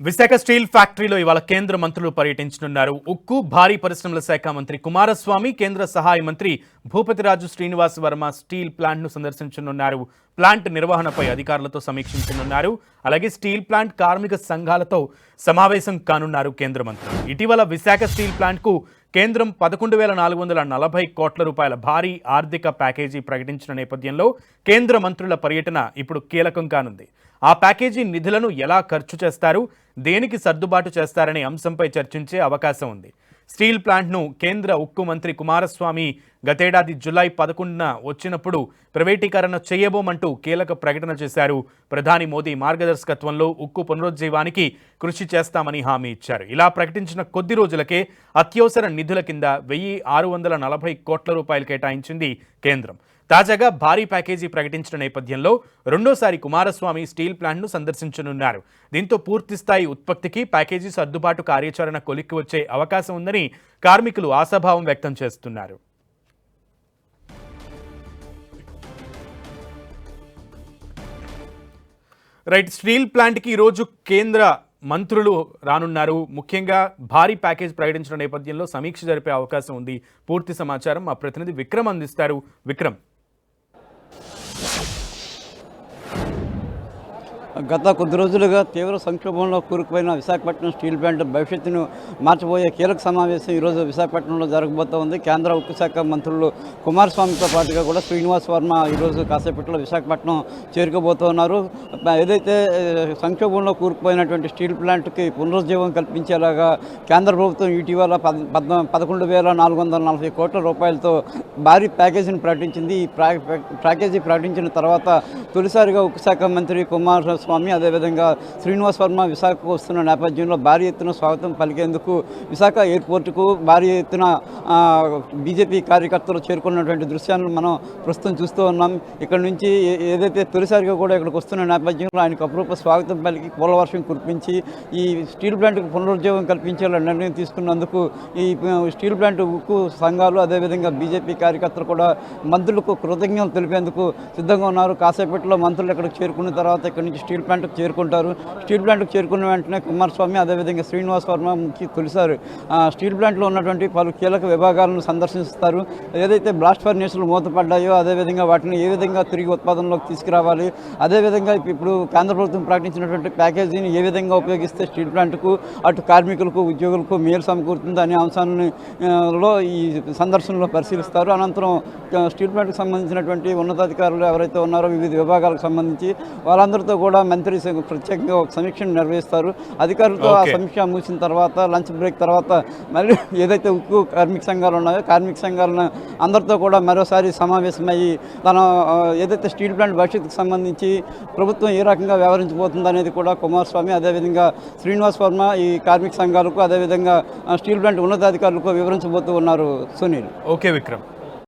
Visakha steel ఫ్యాక్టరీలో ఇవాళ కేంద్ర మంత్రులు పర్యటించనున్నారు. ఉక్కు భారీ పరిశ్రమల శాఖ మంత్రి కుమారస్వామి కేంద్ర సహాయ మంత్రి భూపతిరాజు శ్రీనివాస్ వర్మ స్టీల్ ప్లాంట్ను సందర్శించనున్నారు. ప్లాంట్ నిర్వహణపై అధికారులతో సమీక్షించనున్నారు. అలాగే స్టీల్ ప్లాంట్ కార్మిక సంఘాలతో సమావేశం కానున్నారు కేంద్ర మంత్రులు. ఇటీవల విశాఖ స్టీల్ ప్లాంట్కు కేంద్రం పదకొండు వేల నాలుగు వందల నలభై కోట్ల రూపాయల భారీ ఆర్థిక ప్యాకేజీ ప్రకటించిన నేపథ్యంలో కేంద్ర మంత్రుల పర్యటన ఇప్పుడు కీలకం కానుంది. ఆ ప్యాకేజీ నిధులను ఎలా ఖర్చు చేస్తారు దేనికి సర్దుబాటు చేస్తారనే అంశంపై చర్చించే అవకాశం ఉంది. స్టీల్ ప్లాంట్ను కేంద్ర ఉక్కు మంత్రి కుమారస్వామి గతేడాది జులై పదకొండున వచ్చినప్పుడు ప్రైవేటీకరణ చేయబోమంటూ కీలక ప్రకటన చేశారు. ప్రధాని మోదీ మార్గదర్శకత్వంలో ఉక్కు పునరుజ్జీవానికి కృషి చేస్తామని హామీ ఇచ్చారు. ఇలా ప్రకటించిన కొద్ది రోజులకే అత్యవసర నిధుల కింద వెయ్యి ఆరు వందల నలభై కోట్ల రూపాయలు కేటాయించింది కేంద్రం. తాజాగా భారీ ప్యాకేజీ ప్రకటించిన నేపథ్యంలో రెండోసారి కుమారస్వామి స్టీల్ ప్లాంట్ను సందర్శించనున్నారు. దీంతో పూర్తిస్థాయి ఉత్పత్తికి ప్యాకేజీ సర్దుబాటు కార్యాచరణ కొలిక్కి వచ్చే అవకాశం ఉందని కార్మికులు ఆశాభావం వ్యక్తం చేస్తున్నారు. రైట్ స్టీల్ ప్లాంట్కి ఈరోజు కేంద్ర మంత్రులు రానున్నారు. ముఖ్యంగా భారీ ప్యాకేజ్ ప్రకటించిన నేపథ్యంలో సమీక్ష జరిపే అవకాశం ఉంది. పూర్తి సమాచారం మా ప్రతినిధి విక్రమ్ అందిస్తారు. విక్రమ్. గత కొద్ది రోజులుగా తీవ్ర సంక్షోభంలో కూరుకుపోయిన విశాఖపట్నం స్టీల్ ప్లాంట్ భవిష్యత్తును మార్చబోయే కీలక సమావేశం ఈరోజు విశాఖపట్నంలో జరగబోతూ ఉంది. కేంద్ర ఉక్కు శాఖ మంత్రులు కుమారస్వామితో పాటుగా కూడా శ్రీనివాస్ వర్మ ఈరోజు కాసేపట్లో విశాఖపట్నం చేరుకోబోతున్నారు. ఏదైతే సంక్షోభంలో కూరుకుపోయినటువంటి స్టీల్ ప్లాంట్కి పునరుజ్జీవం కల్పించేలాగా కేంద్ర ప్రభుత్వం ఇటీవల పద్ పద్నా పదకొండు వేల నాలుగు వందల నలభై కోట్ల రూపాయలతో భారీ ప్యాకేజీని ప్రకటించింది. ఈ ప్యాకేజీ ప్రకటించిన తర్వాత తొలిసారిగా ఉక్కు శాఖ మంత్రి కుమారస్వామి అదేవిధంగా శ్రీనివాస్ వర్మ విశాఖకు వస్తున్న నేపథ్యంలో భారీ ఎత్తున స్వాగతం పలికేందుకు విశాఖ ఎయిర్పోర్టుకు భారీ ఎత్తున బీజేపీ కార్యకర్తలు చేరుకున్నటువంటి దృశ్యాలను మనం ప్రస్తుతం చూస్తూ ఉన్నాం. ఇక్కడ నుంచి ఏదైతే తొలిసారిగా కూడా ఇక్కడికి వస్తున్న నేపథ్యంలో ఆయనకు అపురూప స్వాగతం పలికి పూలవర్షం కురిపించి ఈ స్టీల్ ప్లాంట్కు పునరుద్యోగం కల్పించేలా నిర్ణయం తీసుకున్నందుకు ఈ స్టీల్ ప్లాంట్ ఉక్కు సంఘాలు అదేవిధంగా బీజేపీ కార్యకర్తలు కూడా మంత్రులకు కృతజ్ఞతలు తెలిపేందుకు సిద్ధంగా ఉన్నారు. కాసేపట్లో మంత్రులు ఇక్కడికి చేరుకున్న తర్వాత ఇక్కడి నుంచి స్టీల్ ప్లాంట్కు చేరుకుంటారు. స్టీల్ ప్లాంట్కు చేరుకున్న వెంటనే కుమారస్వామి అదేవిధంగా శ్రీనివాస్ వర్మ ముఖ్య తొలిసారు ఆ, స్టీల్ ప్లాంట్లో ఉన్నటువంటి పలు కీలక విభాగాలను సందర్శిస్తారు. ఏదైతే బ్లాస్ట్ ఫర్నేసులు మూతపడ్డాయో అదేవిధంగా వాటిని ఏ విధంగా తిరిగి ఉత్పాదనలోకి తీసుకురావాలి అదేవిధంగా ఇప్పుడు కేంద్ర ప్రభుత్వం ప్రకటించినటువంటి ప్యాకేజీని ఏ విధంగా ఉపయోగిస్తే స్టీల్ ప్లాంట్కు అటు కార్మికులకు ఉద్యోగులకు మేలు సమకూరుతుంది అనే అంశాన్ని లో ఈ సందర్శనలో పరిశీలిస్తారు అనంతరం స్టీల్ ప్లాంట్కి సంబంధించినటువంటి ఉన్నతాధికారులు ఎవరైతే ఉన్నారో వివిధ విభాగాలకు సంబంధించి వాళ్ళందరితో కూడా మంత్రి ప్రత్యేకంగా ఒక సమీక్షను నిర్వహిస్తారు అధికారులతో ఆ. సమీక్ష ముగిసిన తర్వాత లంచ్ బ్రేక్ తర్వాత మళ్ళీ ఏదైతే ఉక్కు కార్మిక సంఘాలు ఉన్నాయో కార్మిక సంఘాలను అందరితో కూడా మరోసారి సమావేశమయ్యి తన ఏదైతే స్టీల్ ప్లాంట్ భవిష్యత్తుకు సంబంధించి ప్రభుత్వం ఏ రకంగా వ్యవహరించబోతుంది అనేది కూడా కుమారస్వామి అదేవిధంగా శ్రీనివాస్ వర్మ ఈ కార్మిక సంఘాలకు అదేవిధంగా స్టీల్ ప్లాంట్ ఉన్నతాధికారులకు వివరించబోతూ ఉన్నారు సునీల్. ఓకే విక్రమ్.